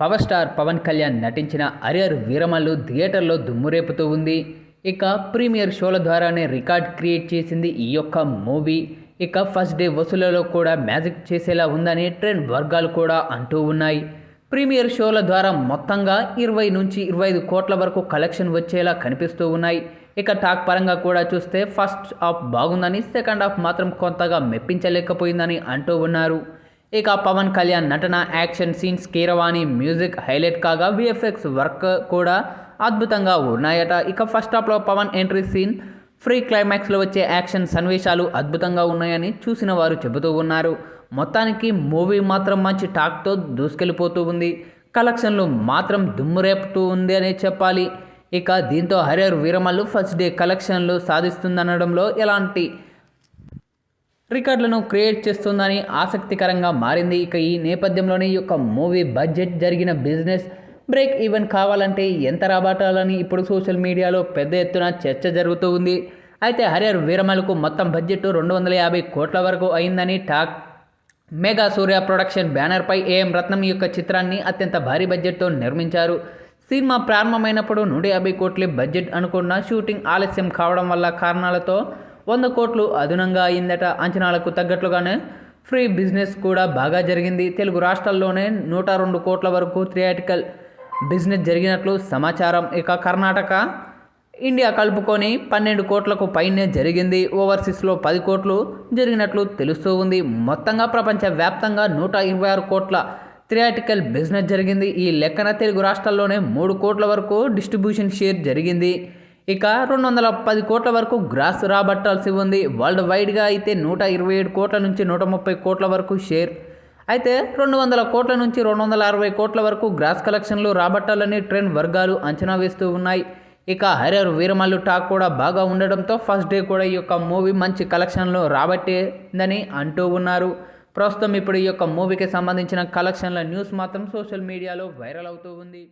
Power star Pawan Kalyan నటించిన arrear Veeramallu థియేటర్లో దుమ్మురేపుతూ ఉంది. ఇక ప్రీమియర్ షోల ద్వారానే రికార్డ్ క్రియేట్ చేసింది ఈ యొక్క మూవీ. ఇక ఫస్ట్ డే వసూళ్ళలో కూడా మ్యాజిక్ చేసేలా ఉందని ట్రెండ్ వర్గాలు కూడా అంటూ ఉన్నాయి. ప్రీమియర్ షోల ద్వారా మొత్తంగా ఇరవై నుంచి ఇరవై ఐదు కోట్ల వరకు కలెక్షన్ వచ్చేలా కనిపిస్తూ ఉన్నాయి. ఇక టాక్ పరంగా కూడా చూస్తే ఫస్ట్ హాఫ్ బాగుందని సెకండ్ హాఫ్ మాత్రం కొంతగా మెప్పించలేకపోయిందని అంటూ ఉన్నారు. ఇక పవన్ కళ్యాణ్ నటన action scenes Keeravani music highlight కాగా విఎఫ్ఎక్స్ వర్క్ కూడా అద్భుతంగా ఉన్నాయట. ఇక ఫస్ట్ హాఫ్లో పవన్ ఎంట్రీ సీన్ ఫ్రీ క్లైమాక్స్లో వచ్చే యాక్షన్ సన్నివేశాలు అద్భుతంగా ఉన్నాయని చూసిన వారు చెబుతూ ఉన్నారు. మొత్తానికి మూవీ మాత్రం మంచి టాక్తో దూసుకెళ్ళిపోతూ ఉంది. కలెక్షన్లు మాత్రం దుమ్మురేపుతూ ఉంది అనే చెప్పాలి. ఇక దీంతో హరియర్ వీరమల్లు ఫస్ట్ డే కలెక్షన్లు సాధిస్తుందనడంలో ఎలాంటి రికార్డులను క్రియేట్ చేస్తుందని ఆసక్తికరంగా మారింది. ఇక ఈ నేపథ్యంలోనే ఈ యొక్క మూవీ బడ్జెట్ జరిగిన బిజినెస్ బ్రేక్ ఈవెన్ కావాలంటే ఎంత రాబట్టాలని ఇప్పుడు సోషల్ మీడియాలో పెద్ద ఎత్తున చర్చ జరుగుతూ ఉంది. అయితే హరియర్ వీరమలకు మొత్తం బడ్జెట్ రెండు వందల యాభై కోట్ల వరకు అయిందని టాక్ మెగా సూర్య ప్రొడక్షన్ బ్యానర్పై ఏఎం రత్నం ఈ యొక్క చిత్రాన్ని అత్యంత భారీ బడ్జెట్తో నిర్మించారు. సినిమా ప్రారంభమైనప్పుడు నూట యాభై కోట్ల బడ్జెట్ అనుకున్న షూటింగ్ ఆలస్యం కావడం వల్ల కారణాలతో వంద కోట్లు అదనంగా అయిందట. అంచనాలకు తగ్గట్లుగానే ఫ్రీ బిజినెస్ కూడా బాగా జరిగింది. తెలుగు రాష్ట్రాల్లోనే నూట రెండు కోట్ల వరకు థియేటికల్ బిజినెస్ జరిగినట్లు సమాచారం. ఇక కర్ణాటక ఇండియా కలుపుకొని పన్నెండు కోట్లకు పైనే జరిగింది. ఓవర్సీస్లో పది కోట్లు జరిగినట్లు తెలుస్తూ ఉంది. మొత్తంగా ప్రపంచవ్యాప్తంగా నూట ఇరవై ఆరు కోట్ల థియేటికల్ బిజినెస్ జరిగింది. ఈ లెక్కన తెలుగు రాష్ట్రాల్లోనే మూడు కోట్ల వరకు డిస్ట్రిబ్యూషన్ షేర్ జరిగింది. ఇక రెండు వందల పది కోట్ల వరకు గ్రాస్ రాబట్టాల్సి ఉంది. వరల్డ్ వైడ్గా అయితే నూట ఇరవై ఏడు కోట్ల నుంచి నూట ముప్పై కోట్ల వరకు షేర్. అయితే రెండు వందల కోట్ల నుంచి రెండు వందల అరవై కోట్ల వరకు గ్రాస్ కలెక్షన్లు రాబట్టాలని ట్రెండ్ వర్గాలు అంచనా వేస్తూ ఉన్నాయి. ఇక హరియర్ వీరమల్లు టాక్ కూడా బాగా ఉండడంతో ఫస్ట్ డే కూడా ఈ యొక్క మూవీ మంచి కలెక్షన్లు రాబట్టిందని అంటూ ఉన్నారు. ప్రస్తుతం ఇప్పుడు ఈ యొక్క మూవీకి సంబంధించిన కలెక్షన్ల న్యూస్ మాత్రం సోషల్ మీడియాలో వైరల్ అవుతూ ఉంది.